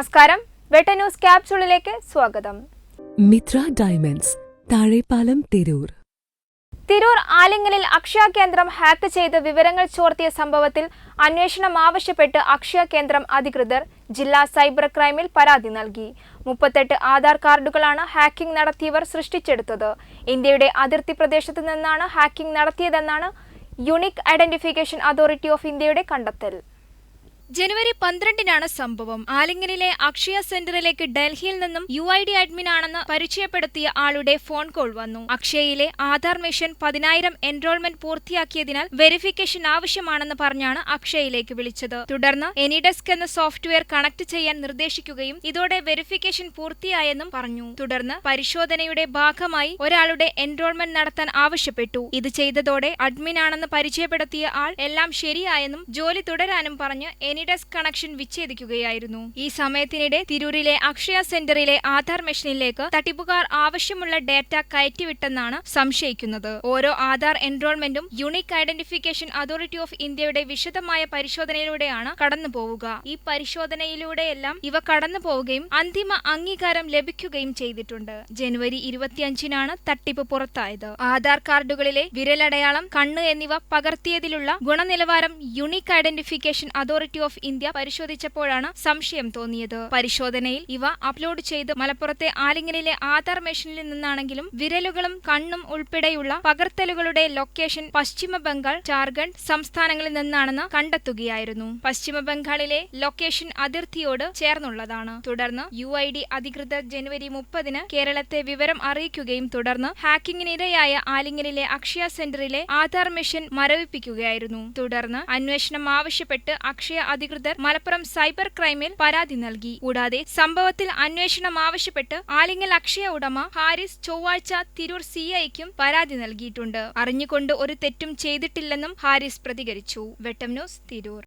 നമസ്കാരം. വെട്ട ന്യൂസ് ക്യാപ്സൂളിലേക്ക് സ്വാഗതം. മിത്ര ഡയമണ്ട്സ് താഴെപ്പാലം തിരൂർ. തിരൂർ ആലിങ്ങലിൽ അക്ഷയ കേന്ദ്രം ഹാക്ക് ചെയ്ത് വിവരങ്ങൾ ചോർത്തിയ സംഭവത്തിൽ അന്വേഷണം ആവശ്യപ്പെട്ട് അക്ഷയ കേന്ദ്രം അധികൃതർ ജില്ലാ സൈബർ ക്രൈമിൽ പരാതി നൽകി. മുപ്പത്തെട്ട് ആധാർ കാർഡുകളാണ് ഹാക്കിംഗ് നടത്തിയവർ സൃഷ്ടിച്ചെടുത്തത്. ഇന്ത്യയുടെ അതിർത്തി പ്രദേശത്ത് നിന്നാണ് ഹാക്കിംഗ് നടത്തിയതെന്നാണ് യുണീക് ഐഡന്റിഫിക്കേഷൻ അതോറിറ്റി ഓഫ് ഇന്ത്യയുടെ കണ്ടെത്തൽ. ജനുവരി പന്ത്രണ്ടിനാണ് സംഭവം. ആലിംഗനിലെ അക്ഷയ സെന്ററിലേക്ക് ഡൽഹിയിൽ നിന്നും യു ഐ ഡി അഡ്മിൻ ആണെന്ന് പരിചയപ്പെടുത്തിയ ആളുടെ ഫോൺ കോൾ വന്നു. അക്ഷയയിലെ ആധാർ മിഷൻ പതിനായിരം എൻറോൾമെന്റ് പൂർത്തിയാക്കിയതിനാൽ വെരിഫിക്കേഷൻ ആവശ്യമാണെന്ന് പറഞ്ഞാണ് അക്ഷയയിലേക്ക് വിളിച്ചത്. തുടർന്ന് എനിഡെസ്ക് എന്ന സോഫ്റ്റ്വെയർ കണക്ട് ചെയ്യാൻ നിർദ്ദേശിക്കുകയും ഇതോടെ വെരിഫിക്കേഷൻ പൂർത്തിയായെന്നും പറഞ്ഞു. തുടർന്ന് പരിശോധനയുടെ ഭാഗമായി ഒരാളുടെ എൻറോൾമെന്റ് നടത്താൻ ആവശ്യപ്പെട്ടു. ഇത് ചെയ്തതോടെ അഡ്മിൻ ആണെന്ന് പരിചയപ്പെടുത്തിയ ആൾ എല്ലാം ശരിയായെന്നും ജോലി തുടരാനും പറഞ്ഞ് എനിഡെസ്ക് കണക്ഷൻ വിച്ഛേദിക്കുകയായിരുന്നു. ഈ സമയത്തിനിടെ തിരൂരിലെ അക്ഷയ സെന്ററിലെ ആധാർ മെഷീനിലേക്ക് തട്ടിപ്പുകാർ ആവശ്യമുള്ള ഡാറ്റ കയറ്റിവിട്ടെന്നാണ് സംശയിക്കുന്നത്. ഓരോ ആധാർ എൻറോൾമെന്റും യുണീക് ഐഡന്റിഫിക്കേഷൻ അതോറിറ്റി ഓഫ് ഇന്ത്യയുടെ വിശദമായ പരിശോധനയിലൂടെയാണ് കടന്നു പോവുക ഈ പരിശോധനയിലൂടെയെല്ലാം ഇവ കടന്നു പോവുകയും അന്തിമ അംഗീകാരം ലഭിക്കുകയും ചെയ്തിട്ടുണ്ട്. ജനുവരി ഇരുപത്തിയഞ്ചിനാണ് തട്ടിപ്പ് പുറത്തായത്. ആധാർ കാർഡുകളിലെ വിരലടയാളം കണ്ണ് എന്നിവ പകർത്തിയതിലുള്ള ഗുണനിലവാരം unique identification authority of India പരിശോധിച്ചപ്പോഴാണ് സംശയം തോന്നിയത്. പരിശോധനയിൽ ഇവ അപ്ലോഡ് ചെയ്ത് മലപ്പുറത്തെ ആലിംഗനിലെ ആധാർ മെഷീനിൽ നിന്നാണെങ്കിലും വിരലുകളും കണ്ണും ഉൾപ്പെടെയുള്ള പകർത്തലുകളുടെ ലൊക്കേഷൻ പശ്ചിമ ബംഗാൾ ജാർഖണ്ഡ് സംസ്ഥാനങ്ങളിൽ നിന്നാണെന്ന് കണ്ടെത്തുകയായിരുന്നു. പശ്ചിമ ബംഗാളിലെ ലൊക്കേഷൻ അതിർത്തിയോട് ചേർന്നുള്ളതാണ്. തുടർന്ന് യു ഐ ഡി അധികൃതർ ജനുവരി മുപ്പതിന് കേരളത്തെ വിവരം അറിയിക്കുകയും തുടർന്ന് ഹാക്കിങ്ങിനിരയായ ആലിംഗനിലെ അക്ഷയ സെന്ററിലെ ആധാർ മെഷീൻ മരവിപ്പിക്കുകയായിരുന്നു. തുടർന്ന് അന്വേഷണം ആവശ്യപ്പെട്ട് അക്ഷയ അധികൃതർ മലപ്പുറം സൈബർ ക്രൈമിൽ പരാതി നൽകി. കൂടാതെ സംഭവത്തിൽ അന്വേഷണം ആവശ്യപ്പെട്ട് ആലിങ്ങൽ അക്ഷയ ഉടമ ഹാരിസ് ചൊവ്വാഴ്ച തിരൂർ സി ഐക്കും പരാതി നൽകിയിട്ടുണ്ട്. അറിഞ്ഞുകൊണ്ട് ഒരു തെറ്റും ചെയ്തിട്ടില്ലെന്നും ഹാരിസ് പ്രതികരിച്ചു. വെട്ടം ന്യൂസ് തിരൂർ.